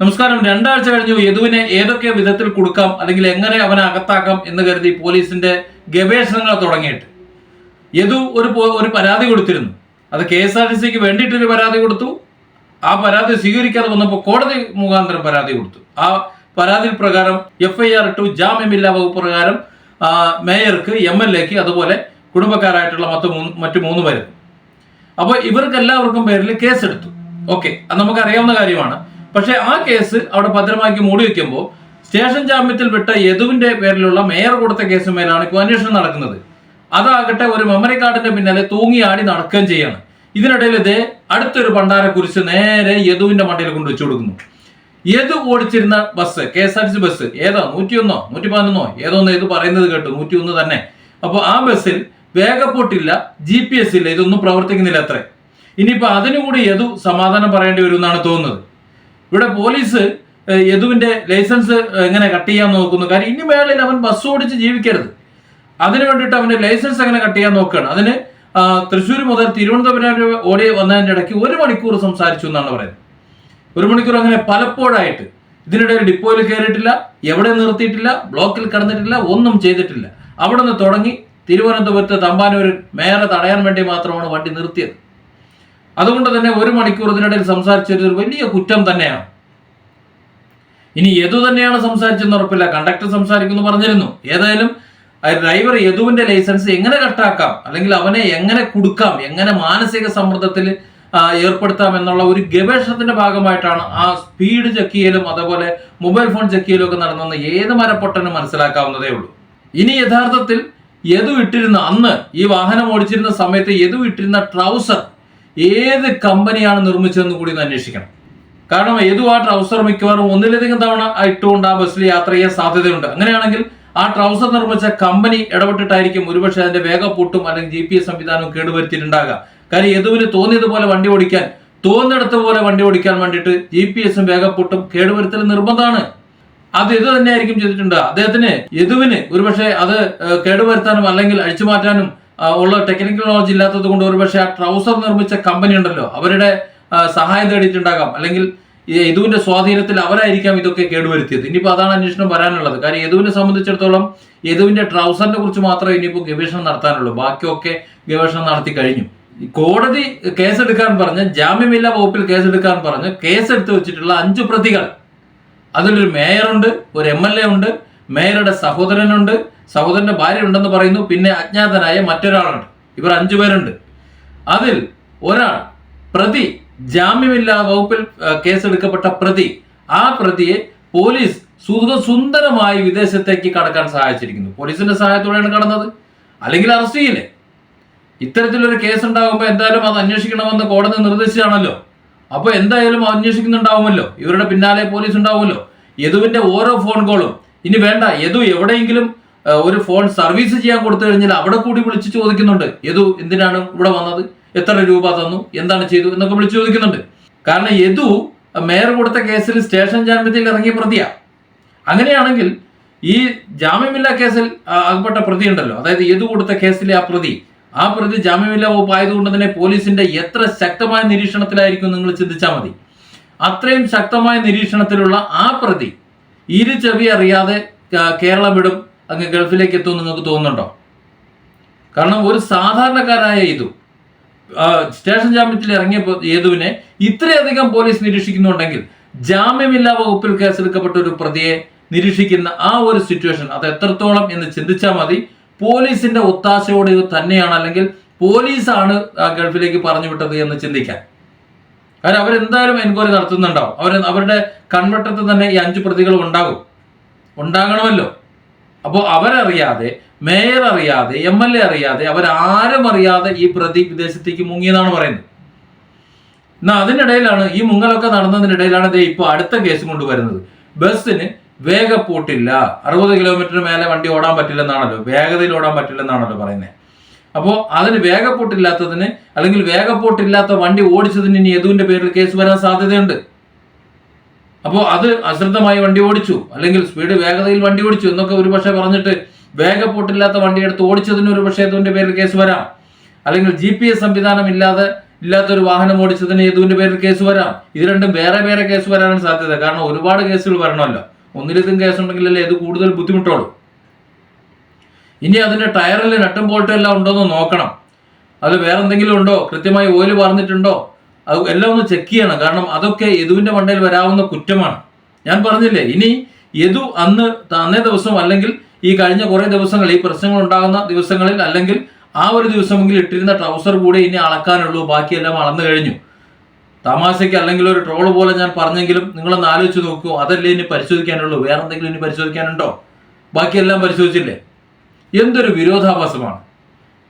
നമസ്കാരം. രണ്ടാഴ്ച കഴിഞ്ഞു. യദുവിനെ ഏതൊക്കെ വിധത്തിൽ കൊടുക്കാം? അല്ലെങ്കിൽ എങ്ങനെ അവനെ അകത്താക്കാം എന്ന് കരുതി പോലീസിന്റെ ഗവേഷണങ്ങൾ തുടങ്ങിയിട്ട്. യദു ഒരു ഒരു പരാതി കൊടുത്തിരുന്നു. അത് കെ എസ് ആർ ടി സിക്ക് വേണ്ടിയിട്ടൊരു പരാതി കൊടുത്തു. ആ പരാതി സ്വീകരിക്കാതെ വന്നപ്പോൾ കോടതി മുഖാന്തരം പരാതി കൊടുത്തു. ആ പരാതി പ്രകാരം എഫ് ഐ ആർ ടു ജാമ്യമില്ലാ വകുപ്പ് പ്രകാരം മേയർക്ക് എം എൽ എക്ക് അതുപോലെ കുടുംബക്കാരായിട്ടുള്ള മറ്റു മൂന്ന് മറ്റു മൂന്ന് പേരും. അപ്പോൾ ഇവർക്ക് എല്ലാവർക്കും പേരിൽ കേസെടുത്തു. ഓക്കെ. അത് നമുക്കറിയാവുന്ന കാര്യമാണ്. പക്ഷേ ആ കേസ് അവിടെ ഭദ്രമാക്കി മൂടി വെക്കുമ്പോൾ സ്റ്റേഷൻ ജാമ്യത്തിൽ വിട്ട യദുവിന്റെ പേരിലുള്ള മേയർ കൊടുത്ത കേസുമേലാണ് ഇപ്പോൾ അന്വേഷണം നടക്കുന്നത്. അതാകട്ടെ ഒരു മെമ്മറി കാർഡിന്റെ പിന്നാലെ തൂങ്ങിയാടി നടക്കുകയും ചെയ്യാണ്. ഇതിനിടയിൽ ഇതേ അടുത്തൊരു പണ്ടാര കുരിശ് നേരെ യദുവിന്റെ മണ്ടയിൽ കൊണ്ട് വെച്ചു കൊടുക്കുന്നു. യദു ഓടിച്ചിരുന്ന bus K S R T C bus ഏതോ? നൂറ്റിയൊന്നോ? നൂറ്റി പതിനൊന്നോ ഏതോന്നോ ഇത് പറയുന്നത് കേട്ടു. നൂറ്റിയൊന്ന് തന്നെ. അപ്പോൾ ആ ബസ്സിൽ വേഗപ്പോട്ടില്ല ജി പി എസ് ഇല്ല. ഇതൊന്നും പ്രവർത്തിക്കുന്നില്ല അത്രേ. ഇനിയിപ്പോൾ അതിനുകൂടി യദു സമാധാനം പറയേണ്ടി വരും എന്നാണ് തോന്നുന്നത്. ഇവിടെ പോലീസ് യദുവിന്റെ ലൈസൻസ് എങ്ങനെ കട്ട് ചെയ്യാൻ നോക്കുന്നു? കാര്യം ഇനി മേളിൽ അവൻ ബസ് ഓടിച്ച് ജീവിക്കരുത്. അതിനു വേണ്ടിയിട്ട് അവന്റെ ലൈസൻസ് എങ്ങനെ കട്ട് ചെയ്യാൻ നോക്കുകയാണ്? അതിന് തൃശ്ശൂർ മുതൽ തിരുവനന്തപുരം ഓടി വന്നതിന്റെ ഇടയ്ക്ക് ഒരു മണിക്കൂർ സംസാരിച്ചു എന്നാണ് പറയുന്നത്. ഒരു മണിക്കൂർ അങ്ങനെ പലപ്പോഴായിട്ട്. ഇതിനിടയിൽ ഡിപ്പോയിൽ കയറിയിട്ടില്ല എവിടെ നിർത്തിയിട്ടില്ല ബ്ലോക്കിൽ കടന്നിട്ടില്ല ഒന്നും ചെയ്തിട്ടില്ല. അവിടെ നിന്ന് തുടങ്ങി തിരുവനന്തപുരത്ത് തമ്പാനൂരിൽ മേയറെ തടയാൻ വേണ്ടി മാത്രമാണ് വണ്ടി നിർത്തിയത്. അതുകൊണ്ട് തന്നെ ഒരു മണിക്കൂർ ഇതിനിടയിൽ സംസാരിച്ചത് ഒരു വലിയ കുറ്റം തന്നെയാണ്. ഇനി യദു തന്നെയാണ് സംസാരിച്ചെന്ന് ഉറപ്പില്ല. കണ്ടക്ടർ സംസാരിക്കുന്നു പറഞ്ഞിരുന്നു. ഏതായാലും ഡ്രൈവർ യദുവിന്റെ ലൈസൻസ് എങ്ങനെ കട്ടാക്കാം അല്ലെങ്കിൽ അവനെ എങ്ങനെ കൊടുക്കാം? എങ്ങനെ മാനസിക സമ്മർദ്ദത്തിൽ ഏർപ്പെടുത്താം എന്നുള്ള ഒരു ഗവേഷണത്തിന്റെ ഭാഗമായിട്ടാണ് ആ സ്പീഡ് ചെക്ക് ചെയ്യലും അതേപോലെ മൊബൈൽ ഫോൺ ചെക്ക് ചെയ്യലും ഒക്കെ നടന്നെന്ന് ഏത് മരപ്പൊട്ടനും മനസ്സിലാക്കാവുന്നതേ ഉള്ളൂ. ഇനി യഥാർത്ഥത്തിൽ യദു ഇട്ടിരുന്ന അന്ന് ഈ വാഹനം ഓടിച്ചിരുന്ന സമയത്ത് യദു ഇട്ടിരുന്ന ട്രൗസർ ഏത് കമ്പനിയാണ് നിർമ്മിച്ചതെന്ന് കൂടി ഒന്ന് അന്വേഷിക്കണം. കാരണം ഏതു ആ ട്രൗസർ മിക്കവാറും ഒന്നിലധികം തവണ ഇട്ടുകൊണ്ട് ആ ബസ്സിൽ യാത്ര ചെയ്യാൻ സാധ്യതയുണ്ട്. അങ്ങനെയാണെങ്കിൽ ആ ട്രൗസർ നിർമ്മിച്ച കമ്പനി ഇടപെട്ടിട്ടായിരിക്കും ഒരുപക്ഷെ അതിന്റെ വേഗപ്പൂട്ടും അല്ലെങ്കിൽ ജി പി എസ് സംവിധാനവും കേടുവരുത്തിയിട്ടുണ്ടാകുക കാര്യം യദുവിന് തോന്നിയതുപോലെ വണ്ടി ഓടിക്കാൻ തോന്നിടത്ത് പോലെ വണ്ടി ഓടിക്കാൻ വേണ്ടിയിട്ട് ജി പി എസും വേഗപ്പൂട്ടും കേടുവരുത്തൽ നിർബന്ധമാണ്. അത് ഇത് തന്നെയായിരിക്കും ചെയ്തിട്ടുണ്ട്. അദ്ദേഹത്തിന് യദുവിന് ഒരുപക്ഷെ അത് കേടുവരുത്താനും അല്ലെങ്കിൽ അഴിച്ചു മാറ്റാനും ഉള്ള ടെക്നിക്കൽ നോളജ് ഇല്ലാത്തത് കൊണ്ട് ഒരുപക്ഷെ ആ ട്രൗസർ നിർമ്മിച്ച കമ്പനി ഉണ്ടല്ലോ അവരുടെ സഹായം തേടിയിട്ടുണ്ടാകാം. അല്ലെങ്കിൽ യദുവിന്റെ സ്വാധീനത്തിൽ അവരായിരിക്കാം ഇതൊക്കെ കേടുവരുത്തിയത്. ഇനിയിപ്പോൾ അതാണ് അന്വേഷണം വരാനുള്ളത്. കാര്യം യദുവിനെ സംബന്ധിച്ചിടത്തോളം യദുവിന്റെ ട്രൗസറിനെ കുറിച്ച് മാത്രമേ ഇനിയിപ്പോൾ ഗവേഷണം നടത്താനുള്ളൂ. ബാക്കിയൊക്കെ ഗവേഷണം നടത്തി കഴിഞ്ഞു. കോടതി കേസെടുക്കാൻ പറഞ്ഞ് ജാമ്യമില്ലാ വകുപ്പിൽ കേസെടുക്കാൻ പറഞ്ഞ് കേസെടുത്ത് വെച്ചിട്ടുള്ള അഞ്ചു പ്രതികൾ. അതിലൊരു മേയറുണ്ട് ഒരു എം എൽ എ ഉണ്ട് മേയറുടെ സഹോദരനുണ്ട് സഹോദരന്റെ ഭാര്യ ഉണ്ടെന്ന് പറയുന്നു പിന്നെ അജ്ഞാതനായ മറ്റൊരാളുണ്ട്. ഇവർ അഞ്ചു പേരുണ്ട്. അതിൽ ഒരാൾ പ്രതി ജാമ്യമില്ലാ വകുപ്പിൽ കേസെടുക്കപ്പെട്ട പ്രതി ആ പ്രതിയെ പോലീസ് സുന്ദരമായി വിദേശത്തേക്ക് കടക്കാൻ സഹായിച്ചിരിക്കുന്നു. പോലീസിന്റെ സഹായത്തോടെയാണ് കടന്നത്. അല്ലെങ്കിൽ അറസ്റ്റ് ചെയ്യില്ലേ? ഇത്തരത്തിലൊരു കേസ് ഉണ്ടാകുമ്പോൾ എന്തായാലും അത് അന്വേഷിക്കണമെന്ന് കോടതി നിർദ്ദേശിച്ചാണല്ലോ. അപ്പോൾ എന്തായാലും അന്വേഷിക്കുന്നുണ്ടാവുമല്ലോ. ഇവരുടെ പിന്നാലെ പോലീസ് ഉണ്ടാവുമല്ലോ യദുവിന്റെ ഓരോ ഫോൺ കോളും. ഇനി വേണ്ട യദു എവിടെയെങ്കിലും ഒരു ഫോൺ സർവീസ് ചെയ്യാൻ കൊടുത്തു കഴിഞ്ഞാൽ അവിടെ കൂടി വിളിച്ച് ചോദിക്കുന്നുണ്ട്. യദു എന്തിനാണ് ഇവിടെ വന്നത്? എത്ര രൂപ തന്നു? എന്താണ് ചെയ്തു? എന്നൊക്കെ വിളിച്ച് ചോദിക്കുന്നുണ്ട്. കാരണം യദു മേയർ കൊടുത്ത കേസിൽ സ്റ്റേഷൻ ജാമ്യത്തിൽ ഇറങ്ങിയ പ്രതിയാ. അങ്ങനെയാണെങ്കിൽ ഈ ജാമ്യമില്ലാ കേസിൽ അകപ്പെട്ട പ്രതി ഉണ്ടല്ലോ. അതായത് യദു കൊടുത്ത കേസിലെ ആ പ്രതി. ആ പ്രതി ജാമ്യമില്ലാ വകുപ്പ് ആയതുകൊണ്ട് തന്നെ പോലീസിന്റെ എത്ര ശക്തമായ നിരീക്ഷണത്തിലായിരിക്കും നിങ്ങൾ ചിന്തിച്ചാൽ മതി. അത്രയും ശക്തമായ നിരീക്ഷണത്തിലുള്ള ആ പ്രതി ഇരു ചെവി അറിയാതെ കേരളം വിടും. അങ്ങ് ഗൾഫിലേക്ക് എത്തും നിങ്ങൾക്ക് തോന്നുന്നുണ്ടോ? കാരണം ഒരു സാധാരണക്കാരായ ഇതു സ്റ്റേഷൻ ജാമ്യത്തിൽ ഇറങ്ങിയ യേതുവിനെ ഇത്രയധികം പോലീസ് നിരീക്ഷിക്കുന്നുണ്ടെങ്കിൽ ജാമ്യമില്ലാ വകുപ്പിൽ കേസെടുക്കപ്പെട്ട ഒരു പ്രതിയെ നിരീക്ഷിക്കുന്ന ആ ഒരു സിറ്റുവേഷൻ അത് എത്രത്തോളം എന്ന് ചിന്തിച്ചാൽ മതി. പോലീസിന്റെ ഒത്താശയോടെ തന്നെയാണ് അല്ലെങ്കിൽ പോലീസാണ് ഗൾഫിലേക്ക് പറഞ്ഞു വിട്ടത് എന്ന് ചിന്തിക്കാൻ. കാരണം അവരെന്തായാലും എൻക്വയറി നടത്തുന്നുണ്ടാവും. അവർ അവരുടെ കൺവെട്ടത്തിൽ തന്നെ ഈ അഞ്ച് പ്രതികൾ ഉണ്ടാകും. ഉണ്ടാകണമല്ലോ. അപ്പോൾ അവരറിയാതെ മേയർ അറിയാതെ എം എൽ എ അറിയാതെ അവരാരും അറിയാതെ ഈ പ്രതി വിദേശത്തേക്ക് മുങ്ങിയെന്നാണ് പറയുന്നത്. എന്നാൽ അതിനിടയിലാണ് ഈ മുങ്ങലൊക്കെ നടന്നതിനിടയിലാണ് ഇതേ ഇപ്പോൾ അടുത്ത കേസ് കൊണ്ടുവരുന്നത് ബസ്സിന് വേഗപ്പൂട്ടില്ല. അറുപത് കിലോമീറ്റർ മേലെ വണ്ടി ഓടാൻ പറ്റില്ലെന്നാണല്ലോ വേഗതയിൽ ഓടാൻ പറ്റില്ലെന്നാണല്ലോ പറയുന്നത് അപ്പോൾ അതിന് വേഗപ്പൂട്ടില്ലാത്തതിന് അല്ലെങ്കിൽ വേഗപ്പൂട്ടില്ലാത്ത വണ്ടി ഓടിച്ചതിന് ഇനി യദുവിന്റെ പേരിൽ കേസ് വരാൻ സാധ്യതയുണ്ട്. അപ്പോൾ അത് അശ്രദ്ധമായി വണ്ടി ഓടിച്ചു. അല്ലെങ്കിൽ സ്പീഡ് വേഗതയിൽ വണ്ടി ഓടിച്ചു എന്നൊക്കെ ഒരുപക്ഷെ പറഞ്ഞിട്ട് വേഗപ്പൂട്ടില്ലാത്ത വണ്ടി എടുത്ത് ഓടിച്ചതിന് ഒരു പക്ഷേ യദുവിന്റെ പേരിൽ കേസ് വരാം. അല്ലെങ്കിൽ ജി പി എസ് സംവിധാനം ഇല്ലാതെ ഇല്ലാത്തൊരു വാഹനം ഓടിച്ചതിന് യദുവിന്റെ പേരിൽ കേസ് വരാം. ഇത് രണ്ടും വേറെ വേറെ കേസ് വരാനാണ് സാധ്യത. കാരണം ഒരുപാട് കേസുകൾ വരണമല്ലോ. ഒന്നിലധികം കേസ് ഉണ്ടെങ്കിലല്ലേ ഇത് കൂടുതൽ ബുദ്ധിമുട്ടുള്ളൂ. ഇനി അതിന്റെ ടയറിൽ നട്ടും ബോൾട്ടും എല്ലാം ഉണ്ടോ എന്ന് നോക്കണം. അത് വേറെന്തെങ്കിലും ഉണ്ടോ? കൃത്യമായി ഓയിൽ പറഞ്ഞിട്ടുണ്ടോ അത് എല്ലാം ഒന്ന് ചെക്ക് ചെയ്യണം. കാരണം അതൊക്കെ യദുവിന്റെ മണ്ടയിൽ വരാവുന്ന കുറ്റമാണ്. ഞാൻ പറഞ്ഞില്ലേ ഇനി യദു അന്ന് അന്നേ ദിവസം അല്ലെങ്കിൽ ഈ കഴിഞ്ഞ കുറേ ദിവസങ്ങൾ ഈ പ്രശ്നങ്ങൾ ഉണ്ടാകുന്ന ദിവസങ്ങളിൽ അല്ലെങ്കിൽ ആ ഒരു ദിവസമെങ്കിലും ഇട്ടിരുന്ന ട്രൗസർ കൂടെ ഇനി അളക്കാനുള്ളൂ ബാക്കിയെല്ലാം അളന്നു കഴിഞ്ഞു. തമാശയ്ക്ക് അല്ലെങ്കിൽ ഒരു ട്രോൾ പോലെ ഞാൻ പറഞ്ഞെങ്കിലും നിങ്ങളൊന്ന് ആലോചിച്ച് നോക്കൂ അതല്ലേ ഇനി പരിശോധിക്കാനുള്ളൂ? വേറെ എന്തെങ്കിലും ഇനി പരിശോധിക്കാനുണ്ടോ? ബാക്കിയെല്ലാം പരിശോധിച്ചില്ലേ? എന്തൊരു വിരോധാഭാസമാണ്.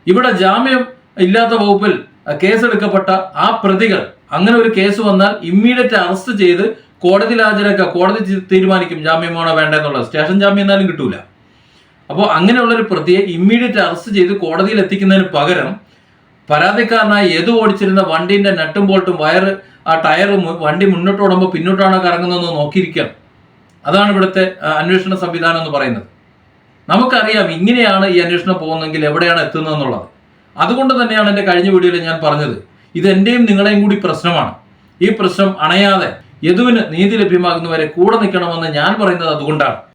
ഇവിടെ ജാമ്യം ഇല്ലാത്ത വകുപ്പിൽ കേസെടുക്കപ്പെട്ട ആ പ്രതികൾ അങ്ങനെ ഒരു കേസ് വന്നാൽ ഇമ്മീഡിയറ്റ് അറസ്റ്റ് ചെയ്ത് കോടതിയിൽ ഹാജരാക്കുക. കോടതി തീരുമാനിക്കും വേണ്ട എന്നുള്ളത് സ്റ്റേഷൻ ജാമ്യം എന്നാലും കിട്ടൂല. അപ്പോൾ അങ്ങനെയുള്ള ഒരു പ്രതിയെ ഇമ്മീഡിയറ്റ് അറസ്റ്റ് ചെയ്ത് കോടതിയിൽ എത്തിക്കുന്നതിന് പകരം പരാതിക്കാരനായി ഏത് ഓടിച്ചിരുന്ന വണ്ടിന്റെ നട്ടും ബോൾട്ടും വയറ് ആ ടയർ വണ്ടി മുന്നോട്ട് ഓടുമ്പോൾ പിന്നോട്ടാണോ കറങ്ങുന്നതെന്ന് നോക്കിയിരിക്കണം അതാണ് ഇവിടുത്തെ അന്വേഷണ സംവിധാനം എന്ന് പറയുന്നത്. നമുക്കറിയാം ഇങ്ങനെയാണ് ഈ അന്വേഷണം പോകുന്നതെങ്കിൽ എവിടെയാണ് എത്തുന്നത് എന്നുള്ളത് അതുകൊണ്ട് തന്നെയാണ് എന്റെ കഴിഞ്ഞ വീഡിയോയിൽ ഞാൻ പറഞ്ഞത്. ഇത് എന്റെയും നിങ്ങളെയും കൂടി പ്രശ്നമാണ്. ഈ പ്രശ്നം അണയാതെ യദുവിന് നീതി ലഭ്യമാകുന്നവരെ കൂടെ നിൽക്കണമെന്ന് ഞാൻ പറയുന്നത് അതുകൊണ്ടാണ്.